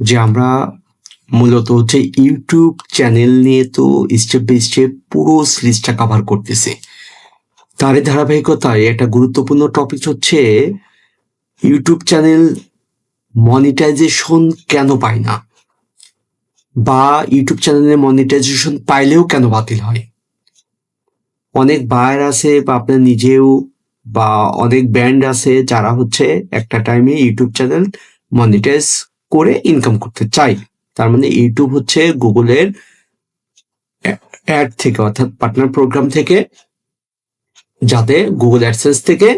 যে আমরা মূলত হচ্ছে ইউটিউব চ্যানেল নিয়ে তো স্টেপ বাই স্টেপ পুরো সিরিজটা কভার করতেছে। তারই ধারাবাহিকতায় একটা গুরুত্বপূর্ণ টপিক হচ্ছে ইউটিউব চ্যানেল মনিটাইজেশন কেন পায় না? বা ইউটিউব চ্যানেলে মনিটাইজেশন পাইলেও কেন বাতিল হয়? অনেক বায়ার আছে বা আপনার নিজেও বা অনেক ব্যান্ড আছে যারা হচ্ছে একটা টাইমে ইউটিউব চ্যানেল মনিটাইজ করে ইনকাম করতে চায় তার মানে ইউটিউব হচ্ছে গুগলের অ্যাড থেকে, অর্থাৎ পার্টনার প্রোগ্রাম থেকে, যাতে গুগল অ্যাডসেন্স থেকে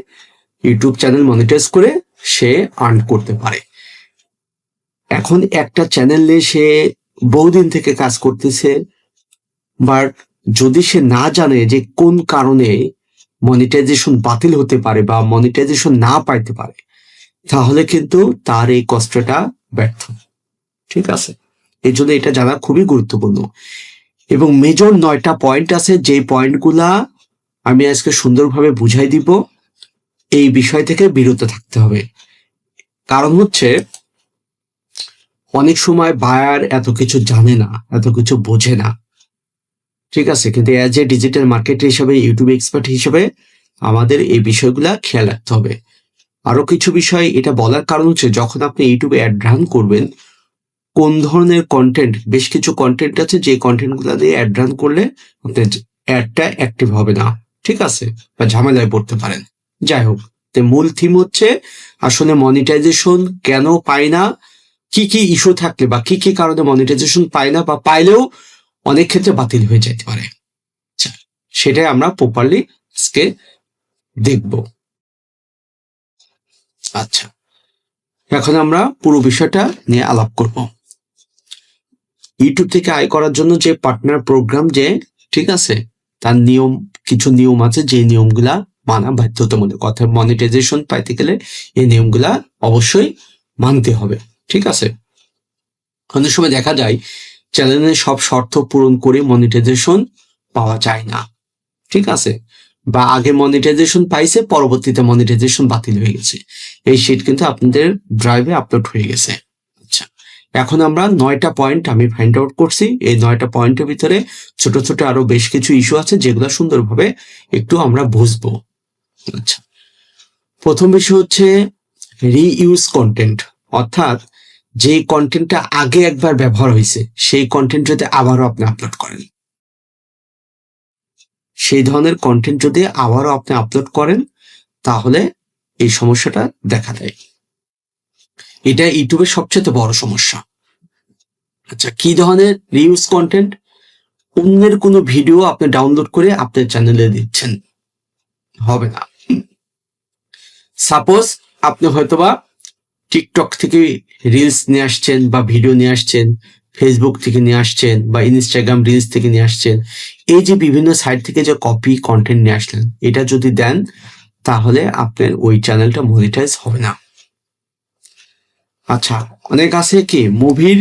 ইউটিউব চ্যানেল মনিটাইজ করে সে আর্ন করতে পারে। এখন একটা চ্যানেলে সে বহুদিন থেকে কাজ করতেছে বাট যদি সে না জানে যে কোন কারণে মনিটাইজেশন বাতিল হতে পারে বা মনিটাইজেশন না পাইতে পারে, তাহলে কিন্তু তার এই কষ্টটা ব্যর্থ। ঠিক আছে? এই জন্য এটা জানা খুবই গুরুত্বপূর্ণ। এবং মেজর নয়টা পয়েন্ট আছে যে পয়েন্টগুলা আমি আজকে সুন্দরভাবে বুঝাই দিব। এই বিষয় থেকে বিরত থাকতে হবে। কারণ হচ্ছে, অনেক সময় বায়ার এত কিছু জানে না, এত কিছু বোঝে না। ঠিক আছে? কিন্তু অ্যাজ এ ডিজিটাল মার্কেট হিসেবে ইউটিউব এক্সপার্ট হিসেবে আমাদের এই বিষয়গুলা খেয়াল রাখতে হবে। আরও কিছু বিষয় এটা বলার কারণ হচ্ছে যখন আপনি ইউটিউবে অ্যাড রান করবেন কোন ধরনের কন্টেন্ট বেশ কিছু কন্টেন্ট আছে যে কন্টেন্টগুলা দিয়ে অ্যাড রান করলে আপনার অ্যাডটা অ্যাক্টিভ হবে না ঠিক আছে? বা ঝামেলায় পড়তে পারেন। যাই হোক মূল থিম হচ্ছে আসলে মনিটাইজেশন কেন পায় না কি কি ইস্যু থাকলে বা কি কি কারণে মনিটাইজেশন পায় না বা পাইলেও অনেক ক্ষেত্রে বাতিল হয়ে যেতে পারে। আচ্ছা, সেটাই আমরা প্রপারলি আজকে দেখব। আচ্ছা। এখন আমরা পুরো বিষয়টা নিয়ে আলাপ করব। ইউটিউব থেকে আয় করার জন্য যে পার্টনার প্রোগ্রাম যে, ঠিক আছে? তার নিয়ম, কিছু নিয়ম আছে, যে নিয়মগুলা মানা বাধ্যতামূলক। কথা মনিটাইজেশন পাইতে গেলে এই নিয়মগুলা অবশ্যই মানতে হবে। ঠিক আছে? অনেক সময় দেখা যায় চ্যানেলের সব শর্ত পূরণ করে মনিটাইজেশন পাওয়া যায় না। ঠিক আছে? বা আগে মনিটাইজেশন পাইছে, পরবর্তীতে মনিটাইজেশন বাতিল হয়ে গেছে। এই শিট কিন্তু আপনাদের ড্রাইভে আপলোড হয়ে গেছে। আচ্ছা এখন আমরা নয়টা পয়েন্ট আমি ফাইন্ড আউট করছি। এই নয়টা পয়েন্টের ভিতরে ছোট ছোট আরও বেশ কিছু ইস্যু আছে, যেগুলো সুন্দরভাবে একটু আমরা বুঝব। আচ্ছা প্রথম বিষয় হচ্ছে রিইউজ কন্টেন্ট অর্থাৎ যে কন্টেন্টটা আগে একবার ব্যবহার হয়েছে, সেই কন্টেন্ট যদি আবারও আপনি আপলোড করেন। সেই ধরনের কন্টেন্ট যদি আবারও আপনি আপলোড করেন, তাহলে এই সমস্যাটা দেখা দেয়। এটা ইউটিউবের সবচেয়ে বড় সমস্যা। আচ্ছা কি ধরনের রিউজ কন্টেন্ট অন্যের কোনো ভিডিও আপনি ডাউনলোড করে আপনার চ্যানেলে দিচ্ছেন। হবে না। সাপোজ আপনি হয়তোবা টিকটক থেকে রিলস নিয়ে আসছেন বা ভিডিও নিয়ে আসছেন। ফেসবুক থেকে নিয়ে আসছেন বা ইনস্টাগ্রাম রিলস থেকে নিয়ে আসছেন, এই যে বিভিন্ন সাইট থেকে যে কপি কন্টেন্ট নিয়ে আসলেন, এটা যদি দেন, তাহলে আপনার ওই চ্যানেলটা মনিটাইজ হবে না। আচ্ছা অনেক আছে কি? মুভির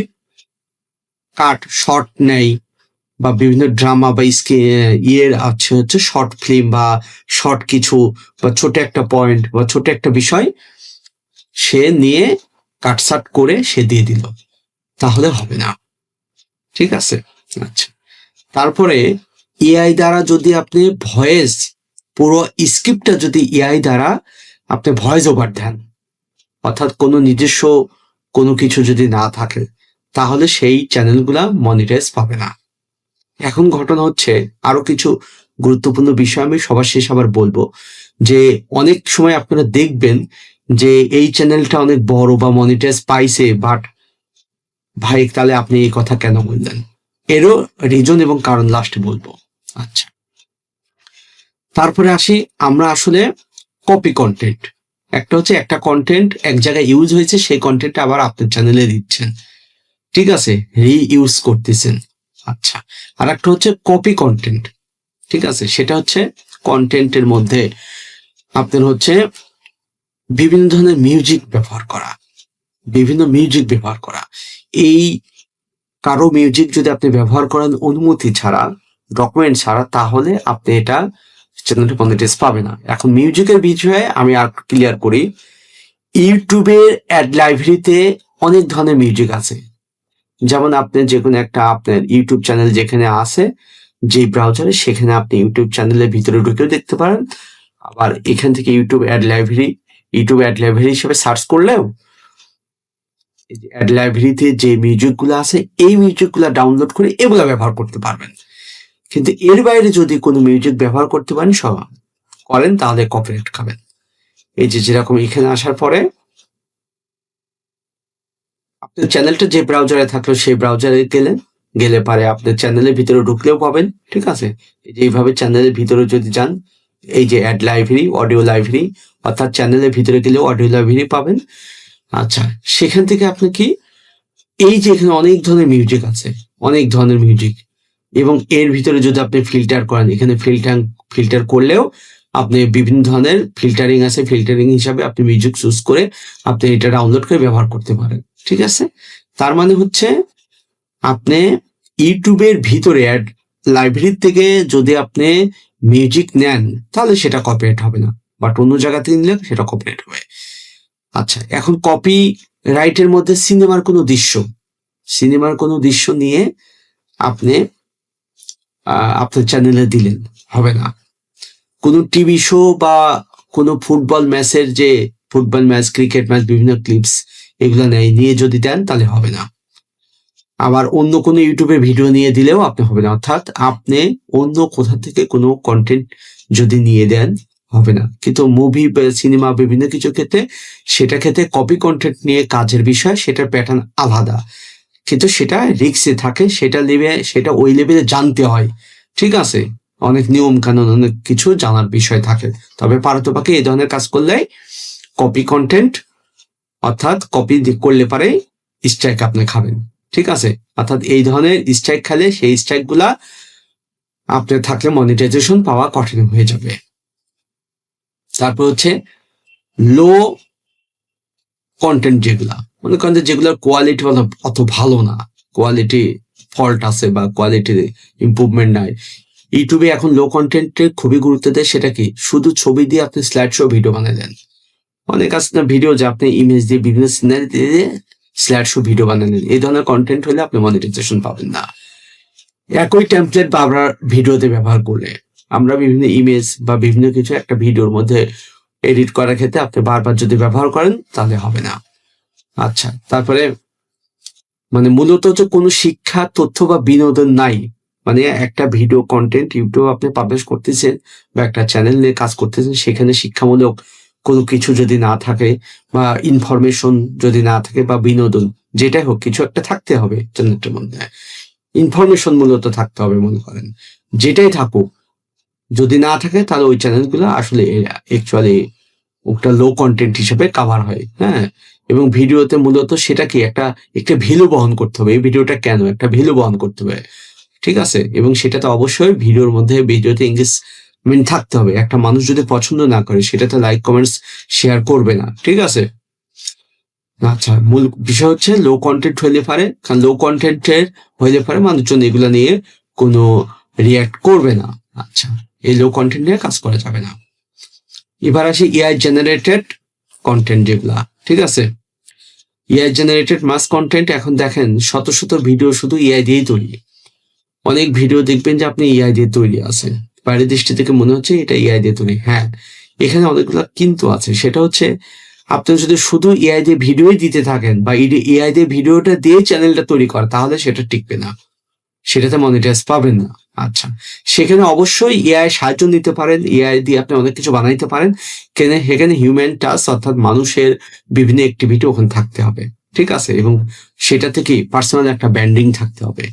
কাট শর্ট নেই, বা বিভিন্ন ড্রামা বা স্কে, ইয়ের আছে হচ্ছে শর্ট ফিল্ম বা শর্ট কিছু, বা ছোট একটা পয়েন্ট বা ছোট একটা বিষয়, সে নিয়ে কাটসাট করে সে দিয়ে দিল। তাহলে হবে না। ঠিক আছে? আচ্ছা। তারপরে এআই দ্বারা যদি আপনি ভয়েস, পুরো স্ক্রিপ্টটা যদি এআই দ্বারা আপনি ভয়েস ওভার দেন, অর্থাৎ কোনো নিজস্ব কোনো কিছু যদি না থাকে, তাহলে সেই চ্যানেলগুলা মনিটাইজ পাবে না। এখন ঘটনা হচ্ছে, আরও কিছু গুরুত্বপূর্ণ বিষয় আমি সবার শেষ আবার বলব, যে অনেক সময় আপনারা দেখবেন যে এই চ্যানেলটা অনেক বড় বা মনিটাইজ পাইছে, বাট ভাই, তাহলে আপনি এই কথা কেন বললেন? এরও রিজন এবং কারণ লাস্টে বলব। আচ্ছা। তারপরে আসি, আমরা আসলে কপি কন্টেন্ট একটা হচ্ছে একটা কন্টেন্ট এক জায়গায় ইউজ হয়েছে, সেই কন্টেন্ট আবার আপনার চ্যানেলে দিচ্ছেন। ঠিক আছে? রি ইউজ করতেছেন। আচ্ছা। আর একটা হচ্ছে কপি কন্টেন্ট ঠিক আছে? সেটা হচ্ছে কন্টেন্টের মধ্যে আপনার হচ্ছে বিভিন্ন ধরনের মিউজিক ব্যবহার করা। বিভিন্ন মিউজিক ব্যবহার করা। এই কারও মিউজিক যদি আপনি ব্যবহার করেন অনুমতি ছাড়া ডকুমেন্ট ছাড়া, তাহলে আপনি এটা চ্যানেলটি মনিটাইজ পাবে না। এখন মিউজিকের বিষয়ে আমি আর ক্লিয়ার করি, ইউটিউবের অ্যাড লাইব্রেরিতে অনেক ধরনের মিউজিক আছে। যেমন আপনি যে কোনো একটা আপনার ইউটিউব চ্যানেল যেখানে আছে যে ব্রাউজারে সেখানে আপনি ইউটিউব চ্যানেলের ভিতরে ঢুকেও দেখতে পারেন। আবার এখান থেকে YouTube ad library YouTube ad library হিসেবে সার্চ করলেও অ্যাড লাইব্রেরিতে যে মিউজিকগুলো আছে, এই মিউজিকগুলো ডাউনলোড করে এগুলো ব্যবহার করতে পারবেন। কিন্তু এর বাইরে যদি কোনো মিউজিক ব্যবহার করতে পারেন, সব করেন, তাহলে কপিরাইট খাবেন। এই যে যেরকম এখানে আসার পরে আপনার চ্যানেলটা যে ব্রাউজারে থাকল, সেই ব্রাউজারে গেলেন। গেলে পারে আপনার চ্যানেলের ভিতরে ঢুকলেও পাবেন, ঠিক আছে? এই যে এইভাবে চ্যানেলের ভিতরে যদি যান, এই যে অ্যাড লাইব্রেরি অডিও লাইব্রেরি অর্থাৎ চ্যানেলের ভিতরে গেলেও অডিও লাইব্রেরি পাবেন। আচ্ছা সেখান থেকে আপনি কি, এই যে এখানে অনেক ধরনের মিউজিক আছে, অনেক ধরনের মিউজিক এবং এর ভিতরে যদি আপনি ফিল্টার করেন, এখানে ফিল্টার ফিল্টার করলেও আপনি বিভিন্ন ধরনের ফিল্টারিং আছে ফিল্টারিং হিসাবে আপনি মিউজিক চুজ করে আপনি এটা ডাউনলোড করে ব্যবহার করতে পারেন, ঠিক আছে? তার মানে হচ্ছে, আপনি ইউটিউবের ভিতরে অ্যাড লাইব্রেরি থেকে যদি আপনি মিউজিক নেন, তাহলে সেটা কপিরাইট হবে না বাট অন্য জায়গাতে নিলে সেটা কপিরাইট হবে। আচ্ছা এখন কপি রাইটের মধ্যে সিনেমার কোনো দৃশ্য? সিনেমার কোনো দৃশ্য নিয়ে আপনি আপনার চ্যানেলে দিলেন, হবে না। কোনো টিভি শো বা কোনো ফুটবল ম্যাচের যে ফুটবল ম্যাচ ক্রিকেট ম্যাচ বিভিন্ন ক্লিপস এগুলো নেয়, নিয়ে যদি দেন তাহলে হবে না। আবার অন্য কোনো ইউটিউবে ভিডিও নিয়ে দিলেও আপনি হবে না। অর্থাৎ আপনি অন্য কোথা থেকে কোনো কন্টেন্ট যদি নিয়ে দেন হবে না। কিন্তু মুভি সিনেমা বিভিন্ন কিছু ক্ষেত্রে সেটা ক্ষেত্রে কপি কন্টেন্ট নিয়ে কাজের বিষয়, সেটার প্যাটার্ন আলাদা। কিন্তু সেটা রিক্সে থাকে, সেটা লেভে সেটা ওই লেভেলে জানতে হয়। ঠিক আছে? অনেক নিয়ম কানুন, অনেক কিছু জানার বিষয় থাকে। তবে পারতপাকে এই ধরনের কাজ করলে কপি কন্টেন্ট অর্থাৎ কপি করলে পারে স্ট্রাইক আপনি খাবেন। ঠিক আছে? অর্থাৎ এই ধরনের স্ট্রাইক খেলে সেই স্ট্রাইকগুলা আপনার থাকলে মনিটাইজেশন পাওয়া কঠিন হয়ে যাবে। তারপর হচ্ছে লো কন্টেন্ট যেগুলা। মনে করেন যে যেগুলোর কোয়ালিটি অত ভালো না। কোয়ালিটি ফল্ট আছে বা কোয়ালিটি ইম্প্রুভমেন্ট নাই। ইউটিউবে এখন লো কন্টেন্টে খুবই গুরুত্ব দেয় সেটা কি? শুধু ছবি দিয়ে আপনি স্লাইড শো ভিডিও বানিয়ে দেন। অনেক আছে না ভিডিও যে আপনি ইমেজ দিয়ে বিভিন্ন সিনারি দিয়ে স্লাইড শো ভিডিও বানিয়ে নেন। এই ধরনের কন্টেন্ট হলে আপনি মনিটাইজেশন পাবেন না। একই টেমপ্লেট বা আপনার ভিডিওতে ব্যবহার করলে। আমরা বিভিন্ন ইমেজ বা বিভিন্ন কিছু একটা ভিডিওর মধ্যে এডিট করার ক্ষেত্রে আপনি বারবার যদি ব্যবহার করেন, তাহলে হবে না। আচ্ছা তারপরে মানে মূলত হচ্ছে কোনো শিক্ষা, তথ্য বা বিনোদন নাই। মানে একটা ভিডিও কন্টেন্ট ইউটিউব আপনি পাবলিশ করতেছেন বা একটা চ্যানেল নিয়ে কাজ করতেছেন, সেখানে শিক্ষামূলক কোনো কিছু যদি না থাকে বা ইনফরমেশন যদি না থাকে বা বিনোদন, যেটাই হোক, কিছু একটা থাকতে হবে চ্যানেলটার মধ্যে। ইনফরমেশন মূলত থাকতে হবে, মনে করেন। যেটাই থাকুক যদি না থাকে, তাহলে ওই চ্যানেলগুলো আসলে অ্যাকচুয়ালি ওটা লো কন্টেন্ট হিসেবে কাভার হয় হ্যাঁ? এবং ভিডিওতে মূলত সেটা কি একটা একটা ভ্যালু বহন করতে হবে। এই ভিডিওটা কেন? একটা ভ্যালু বহন করতে হবে। ঠিক আছে? এবং সেটাতে অবশ্যই ভিডিওর মধ্যে ভিডিওতে এঙ্গেজমেন্ট থাকতে হবে। একটা মানুষ যদি পছন্দ না করে, সেটাতে লাইক কমেন্টস শেয়ার করবে না। ঠিক আছে? আচ্ছা মূল বিষয় হচ্ছে লো কন্টেন্ট হইলে পারে, কারণ লো কন্টেন্টের হইলে পারে মানুষজন এগুলো নিয়ে কোনো রিয়াক্ট করবে না। আচ্ছা। এই লো কন্টেন্ট নিয়ে কাজ করা যাবে না। এবার আসি এআই জেনারেটেড কন্টেন্ট যেগুলা, ঠিক আছে? এআই জেনারেটেড মাস কন্টেন্ট এখন দেখেন, শত শত ভিডিও শুধু এআই দিয়েই তৈরি। অনেক ভিডিও দেখবেন যে আপনি এআই দিয়ে তৈরি আছে বাইরের দৃষ্টি থেকে মনে হচ্ছে এটা এআই দিয়ে তৈরি। হ্যাঁ এখানে অনেকগুলো কিন্তু আছে। সেটা হচ্ছে, আপনি যদি শুধু এআই দিয়ে ভিডিওই দিতে থাকেন বা এআই দিয়ে ভিডিওটা দিয়ে চ্যানেলটা তৈরি করেন, তাহলে সেটা টিকবে না। সেটাতে মনিটাইজ পাবেন না। আচ্ছা। সেখানে অবশ্যই এআই সাহায্য নিতে পারেন। এআই দিয়ে আপনি অনেক কিছু বানাইতে পারেন। কেন সেখানে হিউম্যান টাচ অর্থাৎ মানুষের বিভিন্ন অ্যাক্টিভিটি ওখানে থাকতে হবে। ঠিক আছে? এবং সেটা থেকে পার্সোনাল একটা ব্যান্ডিং থাকতে হবে।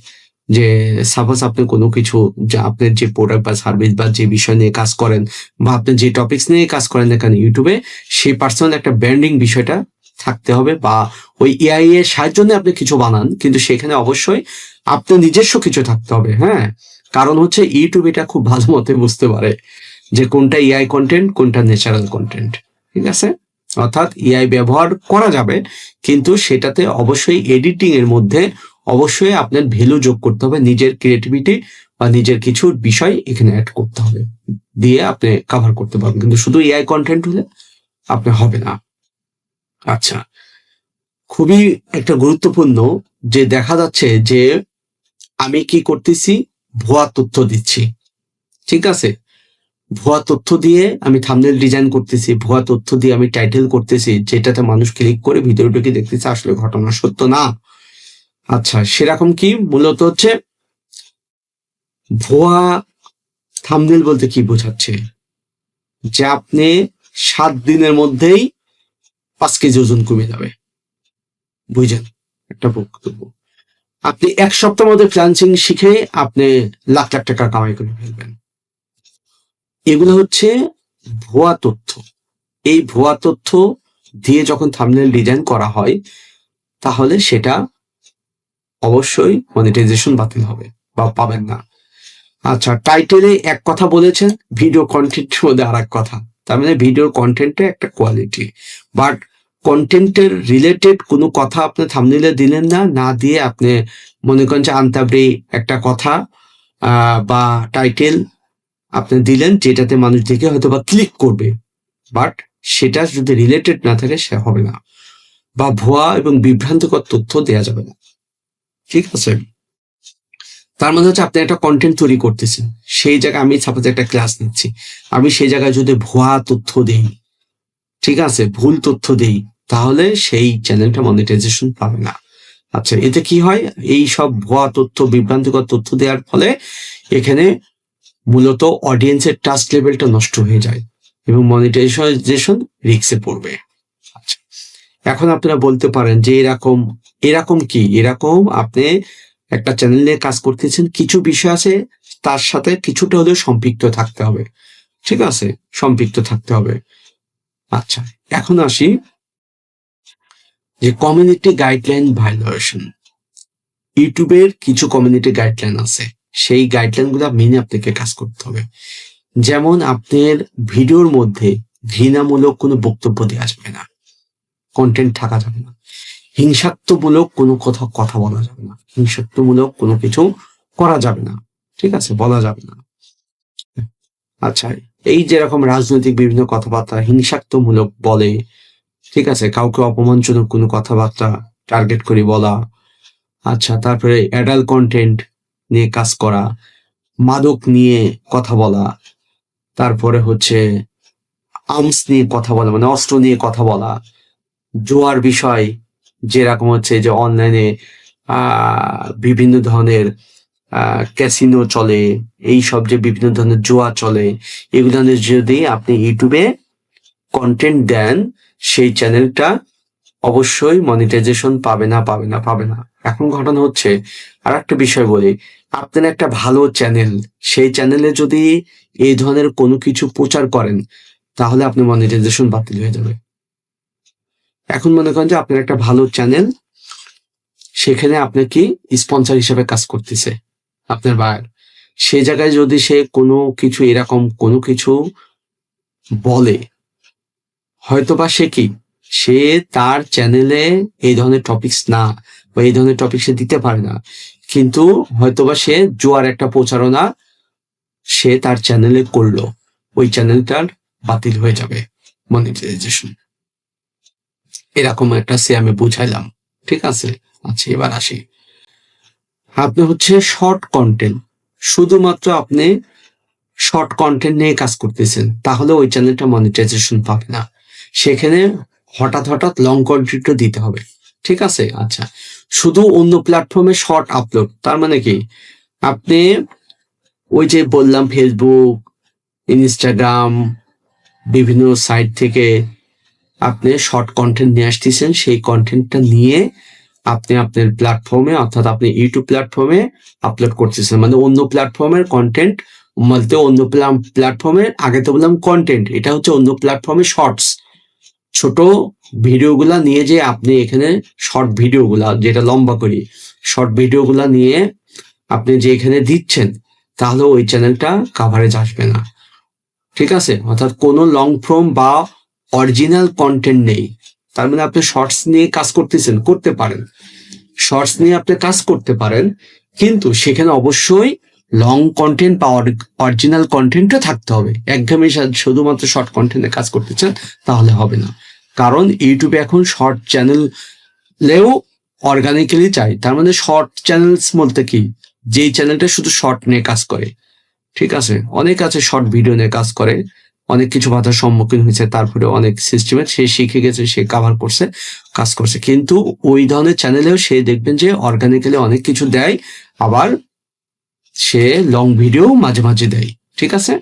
যে সাপোজ আপনি কোনো কিছু যা আপনার যে প্রোডাক্ট বা সার্ভিস বা যে বিষয় নিয়ে কাজ করেন বা আপনি যে টপিকস নিয়ে কাজ করেন না কেন ইউটিউবে সেই পার্সোনাল একটা ব্র্যান্ডিং বিষয়টা থাকতে হবে বা ওই এআই এর সাহায্য নিয়ে আপনি কিছু বানান। কিন্তু সেখানে অবশ্যই আপনার নিজস্ব কিছু থাকতে হবে। হ্যাঁ? কারণ হচ্ছে ইউটিউব এটা খুব ভালো মতে বুঝতে পারে যে কোনটা এআই কন্টেন্ট কোনটা ন্যাচারাল কন্টেন্ট ঠিক আছে? অর্থাৎ এআই ব্যবহার করা যাবে, কিন্তু সেটাতে অবশ্যই এডিটিং এর মধ্যে অবশ্যই আপনার ভ্যালু যোগ করতে হবে, নিজের ক্রিয়েটিভিটি বা নিজের কিছু বিষয় এখানে অ্যাড করতে হবে, দিয়ে আপনি কভার করতে পারবেন। কিন্তু শুধু এআই কন্টেন্ট হলে আপনি হবে না। আচ্ছা খুবই একটা গুরুত্বপূর্ণ যে দেখা যাচ্ছে যে আমি কি করতেছি ভুয়া তথ্য দিচ্ছি। ঠিক আছে? ভুয়া তথ্য দিয়ে আমি থামনেল ডিজাইন করতেছি, ভুয়া তথ্য দিয়ে আমি টাইটেল করতেছি, যেটাতে মানুষ ক্লিক করে ভিডিওটাকে দেখতেছে আসলে ঘটনা সত্য না। আচ্ছা সেরকম কি? মূলত হচ্ছে ভুয়া থামনেল বলতে কি বোঝাচ্ছে? যে আপনি সাত দিনের মধ্যেই পাঁচ কেজি ওজন কমে যাবে। বুঝছেন একটা বক্তব্য। আপনি এক সপ্তাহের মধ্যে ফ্রিল্যান্সিং শিখে আপনি লাখ লাখ টাকা কামাই করে ফেলবেন। এগুলো হচ্ছে ভুয়া তথ্য। এই ভুয়া তথ্য দিয়ে যখন থামনেল ডিজাইন করা হয়, তাহলে সেটা অবশ্যই মনিটাইজেশন বাতিল হবে বা পাবেন না। আচ্ছা টাইটেলে এক কথা বলেছেন ভিডিও কন্টেন্টের মধ্যে আর এক কথা। তার মানে ভিডিওর কন্টেন্টে একটা কোয়ালিটি বাট কন্টেন্টের রিলেটেড কোনো কথা আপনি থামনিলে দিলেন না না দিয়ে আপনি মনে করেন যে আন্তাবরি একটা কথা বা টাইটেল আপনি দিলেন যেটাতে মানুষ দেখে হয়তো বা ক্লিক করবে। বাট সেটা যদি রিলেটেড না থাকে সে হবে না। বা ভুয়া এবং বিভ্রান্তিকর তথ্য দেয়া যাবে না। ঠিক আছে? তার মধ্যে হচ্ছে আপনি একটা কন্টেন্ট তৈরি করতেছেন। সেই জায়গায় আমি সাপোজ একটা ক্লাস নিচ্ছি। আমি সেই জায়গায় যদি ভুয়া তথ্য দেই, ঠিক আছে? ভুল তথ্য দেই তাহলে সেই চ্যানেলটা মনিটাইজেশন পাবে না। আচ্ছা এতে কি হয়? এই সব ভুয়া তথ্য, বিভ্রান্তিকর তথ্য দেওয়ার ফলে এখানে মূলত অডিয়েন্সের ট্রাস্ট লেভেলটা নষ্ট হয়ে যায় এবং মনিটাইজেশন রিক্সে পড়বে। আচ্ছা এখন আপনারা বলতে পারেন যে এরকম এরকম কি? এরকম আপনি একটা চ্যানেল নিয়ে কাজ করতেছেন, কিছু বিষয় আছে, তার সাথে কিছুটা হলেও সম্পৃক্ত থাকতে হবে। ঠিক আছে? সম্পৃক্ত থাকতে হবে। আচ্ছা এখন আসি যে কমিউনিটি গাইডলাইন ভায়োলেশন ইউটিউবের কিছু কমিউনিটি গাইডলাইন আছে। সেই গাইডলাইনগুলো মেনে আপনাকে কাজ করতে হবে। যেমন আপনার ভিডিওর মধ্যে ঘৃণামূলক কোনো বক্তব্য দেওয়া যাবে না। কন্টেন্ট থাকা যাবে না। হিংসাত্মমূলক কোনো কথা কথা বলা যাবে না। হিংসাত্মমূলক কোনো কিছু করা যাবে না। ঠিক আছে? বলা যাবে না। আচ্ছা এই যেরকম রাজনৈতিক বিভিন্ন কথাবার্তা হিংসাত্মমূলক বলে ঠিক আছে, কাউকে অপমানজনক কোনো কথাবার্তা টার্গেট করে বলা। আচ্ছা তারপরে অ্যাডাল্ট কন্টেন্ট নিয়ে কাজ করা, মাদক নিয়ে কথা বলা, তারপরে হচ্ছে আর্মস নিয়ে কথা বলা মানে অস্ত্র নিয়ে কথা বলা, জোয়ার বিষয় যেরকম হচ্ছে যে অনলাইনে বিভিন্ন ধরনের ক্যাসিনো চলে এই সব যে বিভিন্ন ধরনের জোয়া চলে, এগুলো যদি আপনি ইউটিউবে কন্টেন্ট দেন সেই চ্যানেলটা অবশ্যই মনিটাইজেশন পাবে না পাবে না পাবে না। এখন ঘটনা হচ্ছে আর একটা বিষয় বলি আপনার একটা ভালো চ্যানেল সেই চ্যানেলে যদি এই ধরনের কোনো কিছু প্রচার করেন, তাহলে আপনি মনিটাইজেশন বাতিল হয়ে যাবে। এখন মনে করেন যে আপনার একটা ভালো চ্যানেল সেখানে আপনি কি স্পন্সর হিসেবে কাজ করতেছে, আপনার বায়ার সেই জায়গায় যদি সে কোনো কিছু, এরকম কোনো কিছু বলে হয়তোবা সে কি? সে তার চ্যানেলে এই ধরনের টপিকস না বা এই ধরনের টপিক সে দিতে পারে না। কিন্তু হয়তোবা সে জোয়ার একটা প্রচারণা সে তার চ্যানেলে করল। ওই চ্যানেলটার বাতিল হয়ে যাবে। মনিটাইজেশন এরকম একটা সে আমি বুঝাইলাম। ঠিক আছে? আচ্ছা এবার আসি। আপনি হচ্ছে শর্ট কন্টেন্ট শুধুমাত্র আপনি শর্ট কন্টেন্ট নিয়ে কাজ করতেছেন। তাহলে ওই চ্যানেলটা মনিটাইজেশন পাবে না। সেখানে হঠাৎ হঠাৎ লং কন্টেন্টও দিতে হবে। ঠিক আছে? আচ্ছা। শুধু অন্য প্ল্যাটফর্মে শর্ট আপলোড তার মানে কি? আপনি ওই যে বললাম ফেসবুক ইনস্টাগ্রাম বিভিন্ন সাইট থেকে আপনি শর্ট কন্টেন্ট নিয়ে আসতেছেন, সেই কন্টেন্টটা নিয়ে আপনি আপনার প্ল্যাটফর্মে অর্থাৎ আপনি ইউটিউব প্ল্যাটফর্মে আপলোড করতেছেন। মানে অন্য প্ল্যাটফর্মের কন্টেন্ট বলতে অন্য প্ল্যাটফর্মের আগে তো বললাম কন্টেন্ট এটা হচ্ছে অন্য প্ল্যাটফর্মে শর্টস ছোট ভিডিওগুলা নিয়ে যে আপনি এখানে শর্ট ভিডিওগুলা, যেটা লম্বা করি শর্ট ভিডিওগুলা নিয়ে আপনি যে এখানে দিচ্ছেন, তাহলে ওই চ্যানেলটা কাভারেজ আসবে না। ঠিক আছে? অর্থাৎ কোনো লং ফর্ম বা অরিজিনাল কন্টেন্ট নেই। তার মানে আপনি শর্টস নিয়ে কাজ করতেছেন, করতে পারেন। শর্টস নিয়ে আপনি কাজ করতে পারেন, কিন্তু সেখানে অবশ্যই লং কন্টেন্ট বা অরিজিনাল কন্টেন্টও থাকতে হবে। একঘেয়েমি শুধুমাত্র শর্ট কন্টেন্টে কাজ করতে চান, তাহলে হবে না। কারণ ইউটিউবে এখন শর্ট চ্যানেল লেও অর্গানিক্যালি চাই। তার মানে শর্ট চ্যানেলস বলতে কি? যেই চ্যানেলটা শুধু শর্ট নিয়ে কাজ করে। ঠিক আছে? অনেক আছে শর্ট ভিডিও নিয়ে কাজ করে। অনেক কিছু বাধার সম্মুখীন হয়েছে তারপরে অনেক সিস্টেমে সে শিখে গেছে, সে কাভার করছে, কাজ করছে। কিন্তু ওই ধরনের চ্যানেলেও সে দেখবেন যে অর্গানিক্যালি অনেক কিছু দেয়, আবার সে লং ভিডিও মাঝে মাঝে দেয়। ঠিক আছে?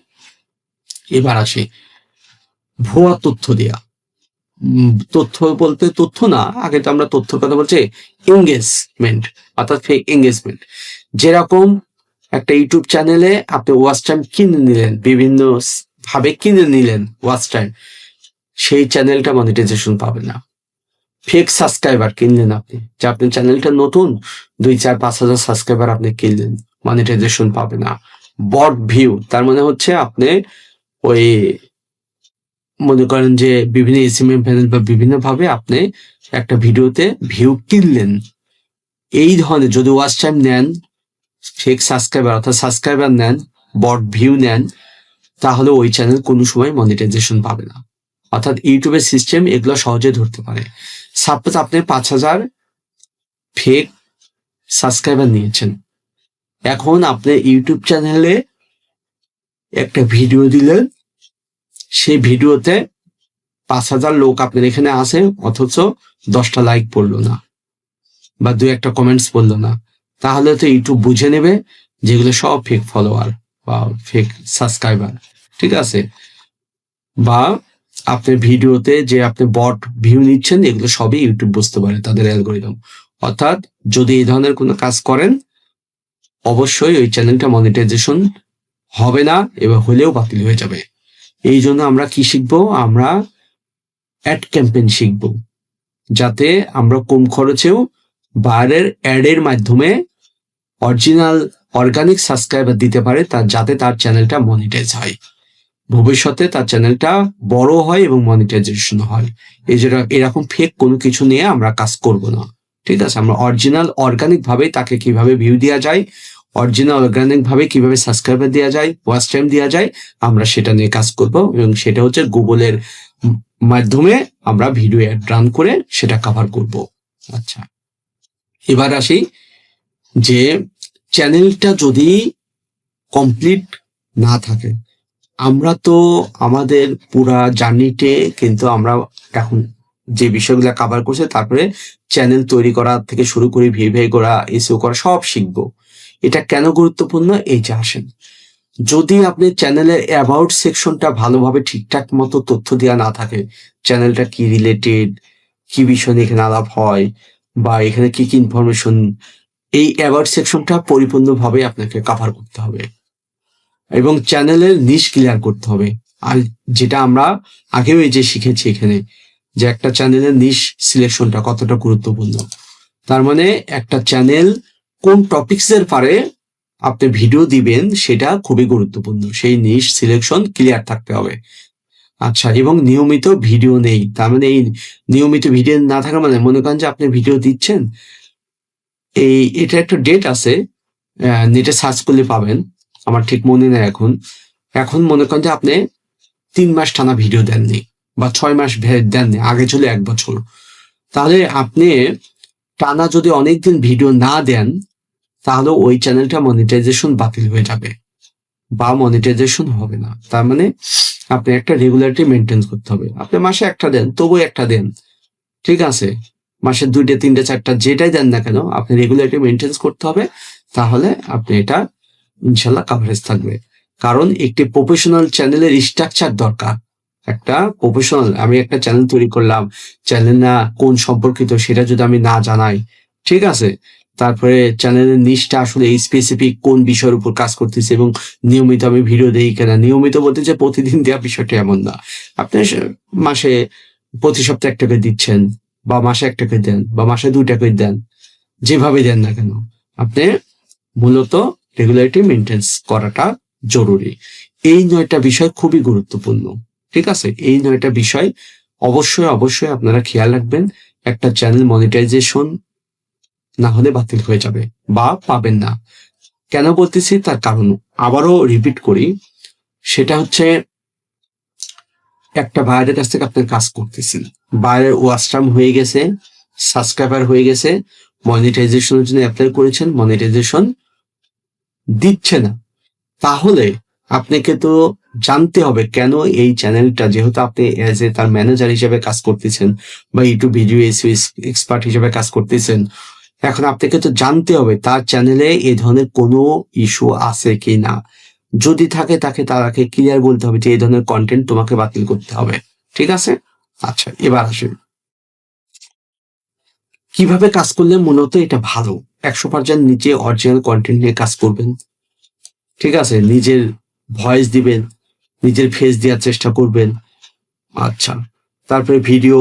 এবার আসি। ভুয়া তথ্য দেয়া। তথ্য বলতে তথ্য না, আগে তো আমরা তথ্যর কথা বলছি এঙ্গেজমেন্ট অর্থাৎ ফেক এঙ্গেজমেন্ট যেরকম একটা ইউটিউব চ্যানেলে আপনি ওয়াচ টাইম কিনে নিলেন, বিভিন্ন ভাবে কিনে নিলেন ওয়াচ টাইম সেই চ্যানেলটা মনিটাইজেশন পাবে না। ফেক সাবস্ক্রাইবার কিনলেন আপনি, যে আপনার চ্যানেলটা নতুন, দুই চার পাঁচ হাজার সাবস্ক্রাইবার আপনি কিনলেন মনিটাইজেশন পাবে না। বট ভিউ তার মানে হচ্ছে আপনি ওই মনে করেন যে বিভিন্ন এসিএম প্যানেল বা বিভিন্ন ভাবে আপনি একটা ভিডিওতে ভিউ কিনলেন। এই ধরনের যদি ওয়াচ টাইম নেন ফেক সাবস্ক্রাইবার অর্থাৎ সাবস্ক্রাইবার নেন বট ভিউ নেন, তাহলে ওই চ্যানেল কোনো সময় মনিটাইজেশন পাবে না। অর্থাৎ ইউটিউবের সিস্টেম এগুলো সহজে ধরতে পারে। সাপোজ আপনি পাঁচ হাজার ফেক সাবস্ক্রাইবার নিয়েছেন। এখন আপনি ইউটিউব চ্যানেলে একটা ভিডিও দিলেন সেই ভিডিওতে পাঁচ হাজার লোক আপনার এখানে আসে অথচ দশটা লাইক পড়ল না বা দু একটা কমেন্টস পড়ল না। তাহলে তো ইউটিউব বুঝে নেবে যেগুলো সব ফেক ফলোয়ার বা ফেক সাবস্ক্রাইবার ঠিক আছে? বা আপনার ভিডিওতে যে আপনি বট ভিউ নিচ্ছেন, এগুলো সবই ইউটিউব বুঝতে পারে, তাদের অ্যালগোরিদম অর্থাৎ যদি এই ধরনের কোনো কাজ করেন, অবশ্যই ওই চ্যানেলটা মনিটাইজেশন হবে না এবং হলেও বাতিল হয়ে যাবে। এই জন্য আমরা কি শিখব? আমরা অ্যাড ক্যাম্পেইন শিখব। যাতে আমরা কম খরচেও বাইরের অ্যাডের মাধ্যমে অরিজিনাল অর্গানিক সাবস্ক্রাইবার দিতে পারে তার যাতে তার চ্যানেলটা মনিটাইজ হয়। ভবিষ্যতে তার চ্যানেলটা বড় হয় এবং মনিটাইজেশন হয়। এই যে এরকম ফেক কোনো কিছু নিয়ে আমরা কাজ করব না। ঠিক আছে? আমরা অরিজিনাল অর্গানিক ভাবে তাকে কীভাবে ভিউ দেওয়া যায় অরিজিনাল অর্গানিক ভাবে কীভাবে সাবস্ক্রাইবার দেওয়া যায় ওয়াচ টাইম দেওয়া যায়, আমরা সেটা নিয়ে কাজ করব এবং সেটা হচ্ছে গুগলের মাধ্যমে আমরা ভিডিও অ্যাড রান করে সেটা কভার করব। আচ্ছা। এবার আসি যে চ্যানেলটা যদি কমপ্লিট না থাকে, আমরা তো আমাদের পুরা জার্নিতে কিন্তু আমরা এখন যে বিষয়গুলো কভার করছে, তারপরে চ্যানেল তৈরি করা থেকে শুরু করে ভেরিফাই করা এসিও করা সব শিখব। এটা কেন গুরুত্বপূর্ণ? এই যে আসেন যদি আপনি চ্যানেলের অ্যাবাউট সেকশনটা ভালোভাবে ঠিকঠাক মতো তথ্য দেওয়া না থাকে, চ্যানেলটা কি রিলেটেড কি বিষয় এখানে আলাপ হয়, বা এখানে কি কি ইনফরমেশন এই অ্যাবাউট সেকশনটা পরিপূর্ণভাবে আপনাকে কাভার করতে হবে। এবং চ্যানেলের নিশ ক্লিয়ার করতে হবে। আর যেটা আমরা আগেও এই যে শিখেছি এখানে, যে একটা চ্যানেলের নিশ সিলেকশনটা কতটা গুরুত্বপূর্ণ। তার মানে একটা চ্যানেল কোন টপিকস এর পারে আপনি ভিডিও দিবেন সেটা খুবই গুরুত্বপূর্ণ। সেই নিশ সিলেকশন ক্লিয়ার থাকতে হবে। আচ্ছা এবং নিয়মিত ভিডিও নেই। তার মানে এই নিয়মিত ভিডিও না থাকা মানে মনে করেন যে আপনি ভিডিও দিচ্ছেন। এই, এটা একটা ডেট আছে নেটে সার্চ করলে পাবেন। আমার ঠিক মনে নেই এখন। এখন মনে করেন যে আপনি তিন মাস টানা ভিডিও দেননি বা ছয় মাস দেননি, আগে ছিল এক বছর। তাহলে আপনি টানা যদি অনেকদিন ভিডিও না দেন তাহলে ওই চ্যানেলটা মনিটাইজেশন বাতিল হয়ে যাবে বা মনিটাইজেশন হবে না। তার মানে আপনি একটা রেগুলারিটি মেনটেন করতে হবে। আপনি মাসে একটা দেন তবু একটা দেন। ঠিক আছে? মাসে দুইটা, তিনটা, চারটা যেটাই দেন না কেন, আপনি রেগুলারিটি মেনটেন করতে হবে। তাহলে আপনি এটা ইনশাল্লাহ কাভারেজ থাকবে। কারণ একটি প্রফেশনাল চ্যানেলের স্ট্রাকচার দরকার। একটা প্রফেশনাল আমি একটা চ্যানেল তৈরি করলাম। চ্যানেল না কোন সম্পর্কিত, সেটা যদি আমি না জানাই। ঠিক আছে? তারপরে চ্যানেলের নিচটা আসলে এই স্পেসিফিক কোন বিষয়ের উপর কাজ করতেছে এবং নিয়মিত আমি ভিডিও দেই কিনা? নিয়মিত বলতে যে প্রতিদিন দেওয়া বিষয়টা এমন না। আপনি মাসে প্রতি সপ্তাহে একটা করে দিচ্ছেন, বা মাসে একটা করে দেন, বা মাসে দুইটা করে দেন, যেভাবে দেন না কেন? আপনি মূলত রেগুলারিটি মেনটেন্স করাটা জরুরি। এই নয়টা বিষয় খুবই গুরুত্বপূর্ণ, ঠিক আছে? এই নয়টা বিষয় অবশ্যই অবশ্যই আপনারা খেয়াল রাখবেন। একটা চ্যানেল মনিটাইজেশন না হলে বাতিল হয়ে যাবে বা পাবেন না। কেন বলতেছি? তার কারণ আবারও রিপিট করি। সেটা হচ্ছে একটা বাইরের কাছ থেকে আপনি কাজ করতেছেন। বাইরের ওয়াশরুম হয়ে গেছে সাবস্ক্রাইবার হয়ে গেছে মনিটাইজেশনের জন্য অ্যাপ্লাই করেছেন মনিটাইজেশন দিচ্ছে না। তাহলে আপনাকে তো জানতে হবে কেন এই চ্যানেলটা যেহেতু আপনি এজ এ তার ম্যানেজার হিসেবে কাজ করতেছেন বা ইউটিউব ভিডিও এক্সপার্ট হিসেবে কাজ করতেছেন। এখন আপনাকে তো জানতে হবে, তার চ্যানেলে এ ধরনের কোনো ইস্যু আছে কি না যদি থাকে তাকে তাকে ক্লিয়ার বলতে হবে যে এই ধরনের কন্টেন্ট তোমাকে বাতিল করতে হবে। ঠিক আছে? আচ্ছা এবার আসেন। কীভাবে কাজ করলে মূলত এটা ভালো? একশো পার্সেন্ট নিচে অরিজিনাল কন্টেন্ট নিয়ে কাজ করবেন। ঠিক আছে? নিজের ভয়েস দিবেন, নিজের ফেস দেওয়ার চেষ্টা করবেন। আচ্ছা তারপরে ভিডিও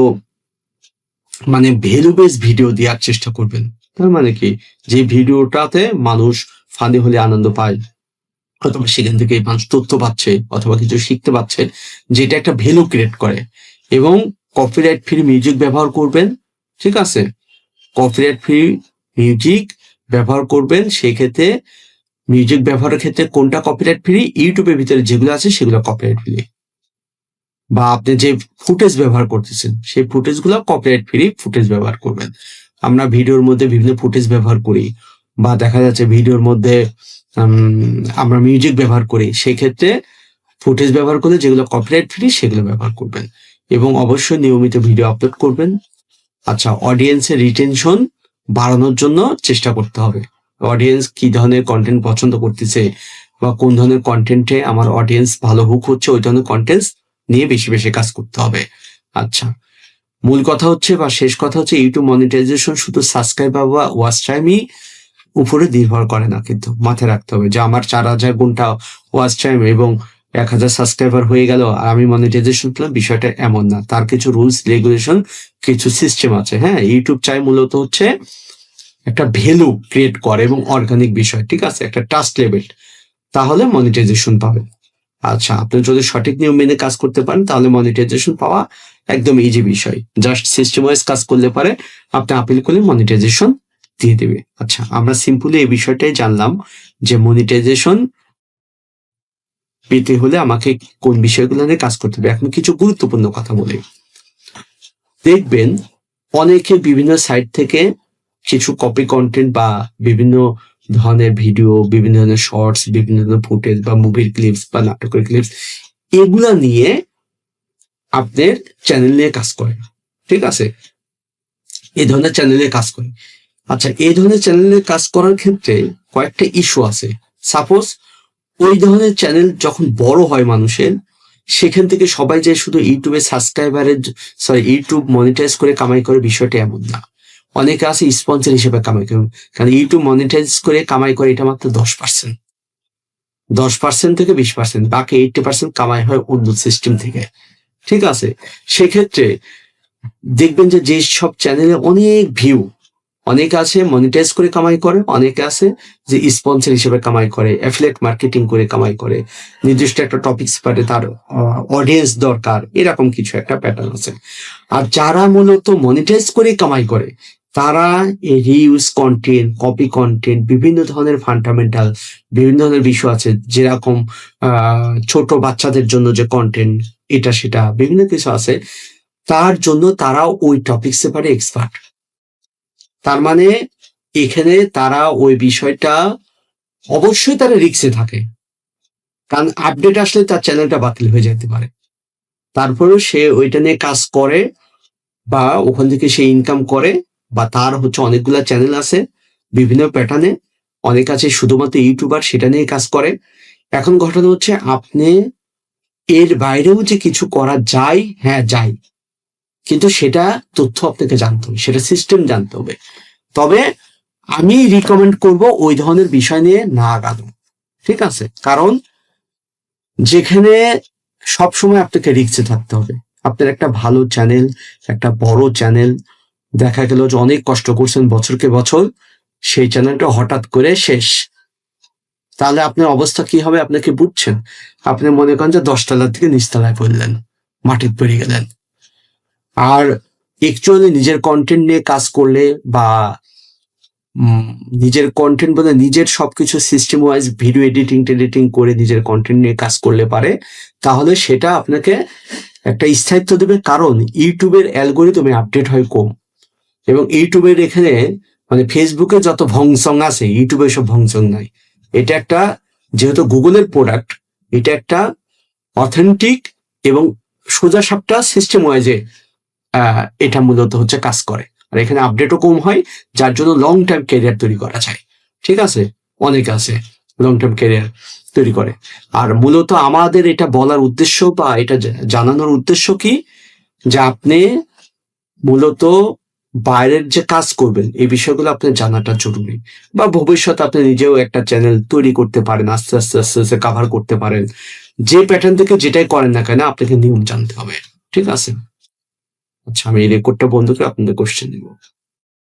মানে ভ্যালু বেস ভিডিও দেওয়ার চেষ্টা করবেন। তার মানে কি? যে ভিডিওটাতে মানুষ ফানি হলে আনন্দ পায়, অথবা সেখান থেকে মানুষ তথ্য পাচ্ছে অথবা কিছু শিখতে পাচ্ছে যেটা একটা ভ্যালু ক্রিয়েট করে। এবং কপিরাইট ফ্রি মিউজিক ব্যবহার করবেন, ঠিক আছে? কপিরাইট ফ্রি মিউজিক ব্যবহার করবেন সেই ক্ষেত্রে মিউজিক ব্যবহারের ক্ষেত্রে কোনটা কপিরাইট ফ্রি ইউটিউবের ভিতরে যেগুলো আছে সেগুলো কপিরাইট ফ্রি বা আপনি যে ফুটেজ ব্যবহার করতেছেন, সেই ফুটেজগুলো কপিরাইট ফ্রি ফুটেজ ব্যবহার করবেন। আমরা ভিডিওর মধ্যে বিভিন্ন ফুটেজ ব্যবহার করি বা দেখা যাচ্ছে ভিডিওর মধ্যে আমরা মিউজিক ব্যবহার করি সেই ক্ষেত্রে ফুটেজ ব্যবহার করলে যেগুলো কপিরাইট ফ্রি সেগুলো ব্যবহার করবেন। এবং অবশ্যই নিয়মিত ভিডিও আপলোড করবেন। আচ্ছা অডিয়েন্সের রিটেনশন বাড়ানোর জন্য চেষ্টা করতে হবে। অডিয়েন্স কি ধরনের কন্টেন্ট পছন্দ করতেছে বা কোন ধরনের কন্টেন্টে আমার অডিয়েন্স ভালো হুক হচ্ছে, ওই ধরনের কন্টেন্ট নিয়ে বেশি বেশি কাজ করতে হবে। আচ্ছা মূল কথা হচ্ছে বা শেষ কথা হচ্ছে ইউটিউব মনিটাইজেশন শুধু সাবস্ক্রাইব বা ওয়াচ টাইমই উপরে নির্ভর করে না কিন্তু মাথায় রাখতে হবে যে আমার চার হাজার ঘণ্টা ওয়াচ টাইম এবং এক হাজার সাবস্ক্রাইবার হয়ে গেল আর আমি মনিটাইজেশন পেলাম বিষয়টা এমন না। তার কিছু রুলস রেগুলেশন কিছু সিস্টেম আছে। হ্যাঁ ইউটিউব চাই মূলত হচ্ছে একটা ভ্যালু ক্রিয়েট করে এবং অর্গানিক বিষয়, ঠিক আছে? একটা ট্রাস্ট লেভেল তাহলে মনিটাইজেশন পাবেন। আচ্ছা আপনি যদি সঠিক নিয়ম মেনে কাজ করতে পারেন, তাহলে মনিটাইজেশন পাওয়া একদম ইজি বিষয়। জাস্ট সিস্টেম ওয়াইজ কাজ করলে পারে, আপনি আপিল করলে মনিটাইজেশন দিয়ে দেবে। আচ্ছা আমরা সিম্পলি এই বিষয়টাই জানলাম যে মনিটাইজেশন পেতে হলে আমাকে কোন বিষয়গুলো নিয়ে কাজ করতে হবে। এখন কিছু গুরুত্বপূর্ণ কথা বলি। দেখবেন, অনেকে বিভিন্ন সাইট থেকে কিছু কপি কন্টেন্ট বা বিভিন্ন ধরনের ভিডিও বিভিন্ন ধরনের শর্টস বিভিন্ন ধরনের ফুটেজ বা মুভির ক্লিপস বা নাটকের ক্লিপস এগুলা নিয়ে আপনার চ্যানেল নিয়ে কাজ করে ঠিক আছে? এই ধরনের চ্যানেলে কাজ করে আচ্ছা এই ধরনের চ্যানেলে কাজ করার ক্ষেত্রে কয়েকটা ইস্যু আছে। সাপোজ ওই ধরনের চ্যানেল যখন বড় হয় মানুষের, সেখান থেকে সবাই যে শুধু ইউটিউবে সাবস্ক্রাইবারের সরি ইউটিউব মনিটাইজ করে কামাই করে বিষয়টা এমন না। অনেকে আছে স্পন্সর হিসেবে কামাই করে কারণ ইউটিউব মনিটাইজ করে কামাই করে এটা মাত্র দশ পার্সেন্ট দশ পার্সেন্ট থেকে বিশ পার্সেন্ট বাকি এইটটি পার্সেন্ট কামাই হয় অন্য সিস্টেম থেকে। ঠিক আছে? সেক্ষেত্রে দেখবেন যে যে সব চ্যানেলে অনেক ভিউ অনেক আছে মনিটাইজ করে কামাই করে, অনেকে আছে যে স্পন্সর হিসেবে কামাই করে অ্যাফিলেট মার্কেটিং করে কামাই করে, নির্দিষ্ট একটা টপিকস পারে তার অডিয়েন্স দরকার, এরকম কিছু একটা প্যাটার্ন আছে। আর যারা মূলত মনিটাইজ করে কামাই করে তারা রিউজ কন্টেন্ট কপি কন্টেন্ট বিভিন্ন ধরনের ফান্ডামেন্টাল বিভিন্ন ধরনের বিষয় আছে। যেরকম ছোট বাচ্চাদের জন্য যে কন্টেন্ট এটা, সেটা, বিভিন্ন কিছু আছে। তার জন্য তারা ওই টপিক্সে পারে এক্সপার্ট তার মানে এখানে তারা ওই বিষয়টা অবশ্যই তারা রিক্সে থাকে। কারণ আপডেট আসলে তার চ্যানেলটা বাতিল হয়ে যেতে পারে। তারপরেও সে ওইটা নিয়ে কাজ করে বা ওখান থেকে সে ইনকাম করে। বা তার হচ্ছে অনেকগুলা চ্যানেল আছে, বিভিন্ন প্যাটার্নে অনেক আছে শুধুমাত্র ইউটিউবার সেটা নিয়ে কাজ করে। এখন ঘটনা হচ্ছে আপনি এর বাইরেও যে কিছু করা যায় হ্যাঁ যায়। কিন্তু সেটা তথ্য আপনাকে জানতে হবে, সেটা সিস্টেম জানতে হবে। তবে আমি রিকমেন্ড করব ওই ধরনের বিষয় নিয়ে না আগানো, ঠিক আছে? কারণ যেখানে সব সময় আপনাকে রিক্সে থাকতে হবে। আপনার একটা ভালো চ্যানেল একটা বড় চ্যানেল দেখা গেল যে অনেক কষ্ট করছেন বছরকে বছর, সেই চ্যানেলটা হঠাৎ করে শেষ। তাহলে আপনার অবস্থা কি হবে? আপনাকে বুঝছেন? আপনি মনে করেন যে দশতলার থেকে নিচতলায় পড়লেন, মাটির পড়ে গেলেন। আর একচুয়ালি নিজের কন্টেন্ট নিয়ে কাজ করলে বা নিজের কন্টেন্ট বলে নিজের সবকিছু সিস্টেম ওয়াইজ ভিডিও এডিটিং টেডিটিং করে নিজের কন্টেন্ট নিয়ে কাজ করলে পারে, তাহলে সেটা আপনাকে একটা স্থায়িত্ব দেবে। কারণ ইউটিউবের অ্যালগোরিদমে আপডেট হয় কম। এবং ইউটিউবের এখানে মানে ফেসবুকে যত ভংসং আছে ইউটিউবে সব ভংসং নাই। এটা একটা যেহেতু গুগলের প্রোডাক্ট এটা একটা অথেন্টিক এবং সোজা সাপটা সিস্টেম ওয়াইজে এটা মূলত হচ্ছে কাজ করে। আর এখানে আপডেটও কম হয়, যার জন্য লং টার্ম ক্যারিয়ার তৈরি করা যায়। ঠিক আছে? অনেক আছে লং টার্ম ক্যারিয়ার তৈরি করে। আর মূলত আমাদের এটা বলার উদ্দেশ্য বা এটা জানানোর উদ্দেশ্য কি? যে আপনি মূলত বাইরের যে কাজ করবেন, এই বিষয়গুলো আপনার জানাটা জরুরি। বা ভবিষ্যতে আপনি নিজেও একটা চ্যানেল তৈরি করতে পারেন, আস্তে আস্তে আস্তে আস্তে কাভার করতে পারেন। যে প্যাটার্ন থেকে যেটাই করেন না কেন, আপনাকে নিয়ম জানতে হবে। ঠিক আছে? আচ্ছা আমি এই রেকর্ডটা বন্ধ করে আপনাদের কোশ্চেন নিব।